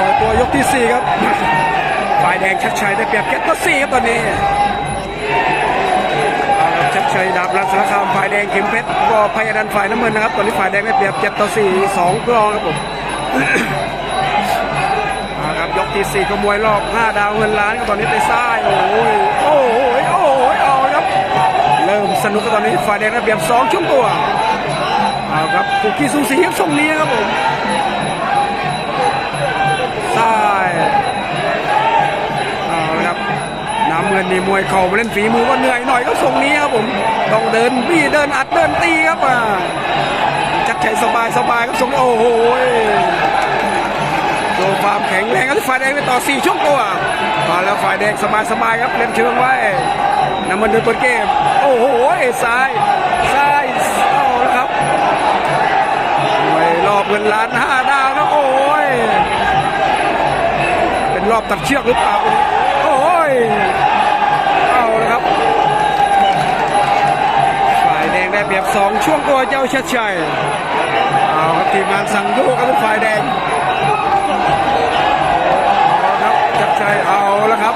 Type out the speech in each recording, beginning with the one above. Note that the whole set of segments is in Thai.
ต่อยตัวยกที่สี่ครับ ฝ่ายแดงชัดชัยได้เปรียบเก็ตก็สี่ครับตอนนี้ชัดชัยดาบรันสารคามฝ่ายแดงเข็มเพชรก็พยาดันฝ่ายน้ำเงินนะครับ ตอนนี้ฝ่ายแดงได้เปรียบเจ็ดต่อสี่สองกรองครับผมครับยกที่สี่ขมวยรอบห้าดาวเงินล้านครับตอนนี้ไปซ้ายโอ้ยโอ้ยโอ้ยเอาครับ เริ่มสนุกครับตอนนี้ฝ่ายแดงได้เปรียบสองช่วงตัวเอาครับคุกกี้สูสีครับทรงนี้ครับผม ซ้ายเอาละครับน้ำเงินนี่มวยเข่ามาเล่นฝีมือก็เหนื่อยหน่อยก็ทรงนี้ครับผมต้องเดินบี้เดินอัดเดินตีครับอ่าจัดใจสบายสบายครับทรงโอ้โหโชว์ความแข็งแรงครับฝ่ายแดงไปต่อ4ช่วงตัวมาแล้วฝ่ายแดงสบายๆครับเล่นเชิงไว้นำมันเดินเปิดเกมโอ้โหซ้ายซ้ายเอาล้วครับมวยรอบเงินล้านห้าดาวครับโอ้ รอบตัดเชือกหรือเปล่าโอ้ยเอาล้วครับ ฝ่ายแดงได้เปรียบสองช่วงตัวเจ้าชัดชัยเอาครับทีมงานสั่งโยกครับฝ่ายแดงเอาครับจับใจเอาล้วครับ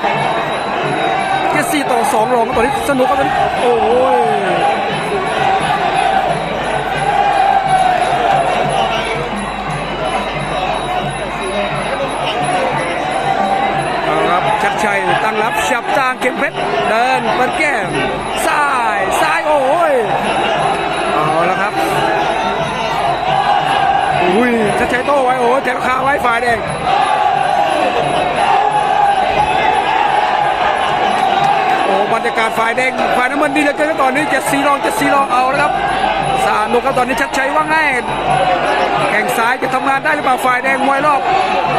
แค่สี่ต่อสองลงตอนนี้สนุกครับตอนโอ้ย ชัดชัยโต้ไว้โอ้แถวคาไว้ฝ่ายแดงโอ้บรรยากาศฝ่ายแดงฝ่ายน้ำมันดีเหลือเกินตอนนี้เจ็ดสีรองเจ็ดสีรองเอาแล้วครับสนุกครับตอนนี้ชัดชัยว่าไงแข่งซ้ายจะทำงานได้หรือเปล่าฝ่ายแดงมวยรอบ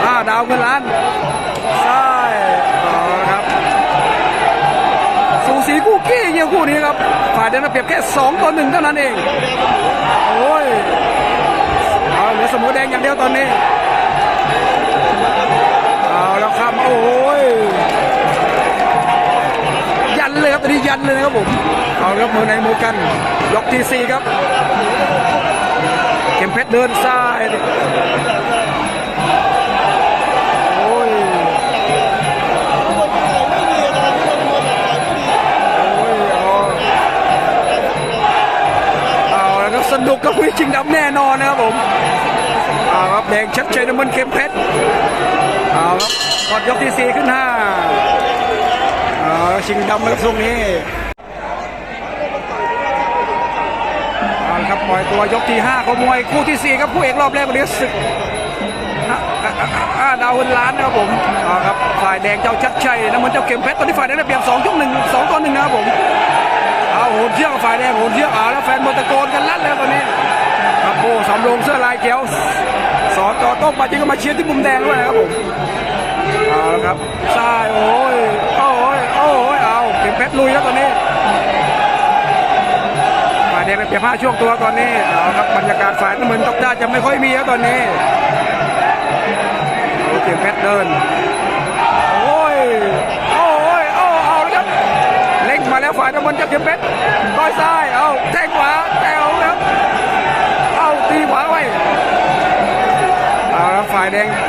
ห้าดาวเงินล้านซ้ายเอาครับสูสีคู่กี้เยี่ยคู่นี้ครับฝ่ายแดงเปรียบแค่สองต่อหนึ่งเท่านั้นเองโอ้ย สมอแดงอย่างเดียวตอนนี้เอาแล้วครับโอ้ยยันเลยครับตอนนี้ยันเลยนะครับผมเอาครับมือในมือกันยกที่สี่ครับ เข็มเพชรเดินซ้ายโอ้ยโอ้ยเอาแล้วครับสนุกกับคุยชิงดำแน่นอนนะครับผม เอาครับแดงชัดชัยน้ำมันเข็มเพชรเอาครับกดยกที่สี่ขึ้นห้าเอาชิงดำนะครับช่วงนี้เอาครับปล่อยตัวยกที่5ของมวยคู่ที่ 4 ครับผู้เอกรอบแรกวันนี้ศึกดาวเงินล้านนะครับผมเอาครับฝ่ายแดงเจ้าชัดชัยน้ำมันเจ้าเข็มเพชรตอนนี้ฝ่ายแดงได้เปรียบ2ยกหนึ่งสองต่อหนึ่งนะครับผมเอาโหนเชือกกับฝ่ายแดงโหนเชือกเอาแล้วแฟนมอตะโกนกันลั่นเลยตอนนี้ อ้สำโรงเสื้อลายเขียวสอต่อต้มมาจริงก็มาเชียร์ที่มุมแดงด้วยนะครับผมเอาละครับซ้ายโอ้ยโอ้ยโอ้ยเอาเข็มเพชรลุยแล้วตอนนี้ฝ่ายแดงเป็นเปียบห้าช่วงตัวตอนนี้เอาครับบรรยากาศฝ่ายน้ำเงินตกได้จะไม่ค่อยมีแล้วตอนนี้เข็มเพชรเดิน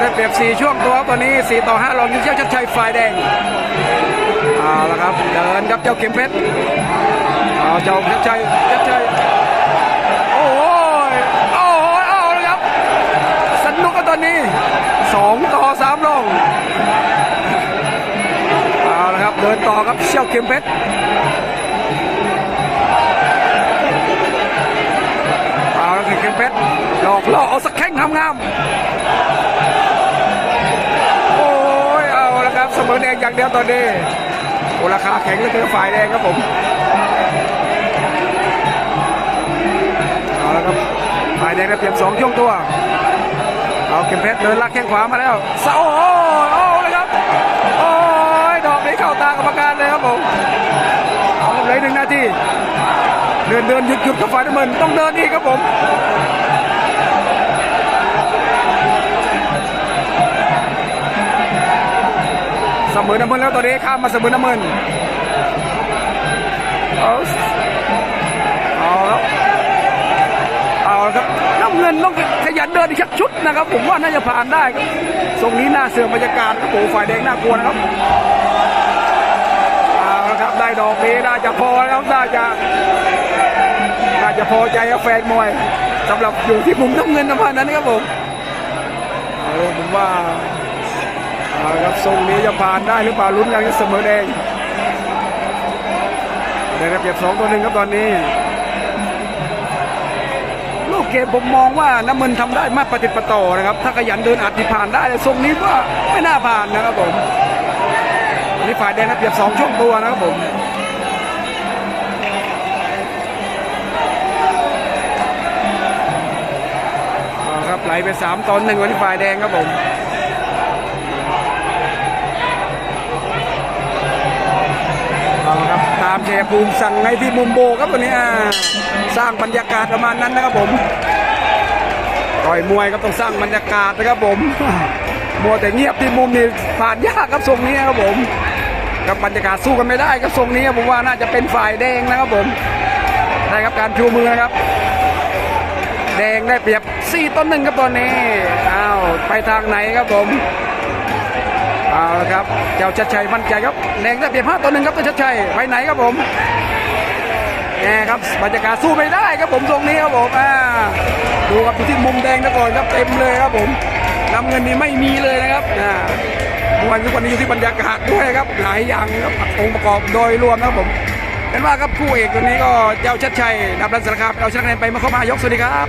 ได้เปรียบสี่ช่วงตัวตอนนี้สี่ต่อห้ารองยิงเชี่ยวชัดชัยฝ่ายแดงเอาละครับ เดินครับเจ้าเข็มเพชรเอาเจ้าชัดชัยชัดชัยโอ้ยโอ้ยเอาละครับสนุกกันตอนนี้สองต่อสามลงเอาละครับ เดินต่อครับเชี่ยวเข็มเพชรเอาละครับเข็มเพชรหลอกล่อเอาสักแข้งงาม ละครับเอแดงอย่างเดียวตอนนี้โอราคาแข็งเหลยคือฝ่ายแดงครับผมเอาละครับฝ่ายแดงได้เปรียบสองช่วงตัวเอาเข็มเพชรเดินลักแข้งขวามาแล้วเสาโอ้ยโอ้เลยครับโอ้ยดอกนี้เข้าตากรรมการเลยครับผมเอาเหลยหนึ่งนาทีเดินเดินหยุดหยุดกับฝ่ายน้ำเงินต้องเดินอีกครับผม สมอน้ำมันแล้วตอนนี้ข้ามมาเสมอน้ำมันเอาเอาครับเอาครับน้ำเงินงินต้องขยันเดินอีกชักชุดนะครับ ผมว่าน่าจะผ่านได้ครับทรงนี้น่าเสื่อมบรรยากาศครับโอ้โหฝ่ายแดงน่ากลัวนะครับเอาละครับได้ดอกนี้น่าจะพอแล้วน่าจะน่าจะพอใจแฟนมวยสำหรับอยู่ที่มุมน้ำเงินนะพันนั้นครับผมเอาละผมว่า เอาครับทรงนี้จะผ่านได้หรือเปล่าลุ้นกันเสมอแดงได้รับเปรียบสองตัวหนึ่งครับตอนนี้ ลูกเกมผมมองว่าน้ำมันทำได้มากปฏิปต่อนะครับ ถ้าขยันเดินอัดที่ผ่านได้แต่ทรงนี้ก็ไม่น่าผ่านนะครับผมอันนี้ฝ่ายแดงนะเปรียบสองช่วงตัวนะครับผมครับไหลไปสามตอนหนึ่งวันนี้ฝ่ายแดงครับผมามเชยภูมิสั่งในที่มุมโบครับวันนี้สร้างบรรยากาศประมาณนั้นนะครับผมต่อยมวยก็ต้องสร้างบรรยากาศนะครับผมมัวแต่เงียบที่มุมนี่ผ่านยากครับทรงนี้ครับผมกับบรรยากาศสู้กันไม่ได้ครับทรงนี้ผมว่าน่าจะเป็นฝ่ายแดงนะครับผมได้ครับการชูมือนะครับ แดงได้เปรียบ4ต้นหนึ่งครับตอนนี้อ้าวไปทางไหนครับผม ละครับ เจ้าชัดชัยมั่นใจครับแดงได้เปรียบห้าตัวหนึ่งครับเจ้าชัดชัยไปไหนครับผมแน่ครับบรรยากาศสู้ไม่ได้ครับผมตรงนี้ครับผมอ่าดูครับที่มุมแดงนะก่อนครับเต็มเลยครับผมน้ำเงินนี่ไม่มีเลยนะครับอ่ามวยทุกวันนี้อยู่ที่บรรยากาศด้วยครับหลายอย่างครับองค์ประกอบโดยรวมนะครับผมเห็นว่าครับคู่เอกตัวนี้ก็เจ้าชัดชัยดับรันสารคามเอาชนะคะแนนไปมาเข้ามายกสวัสดีครับ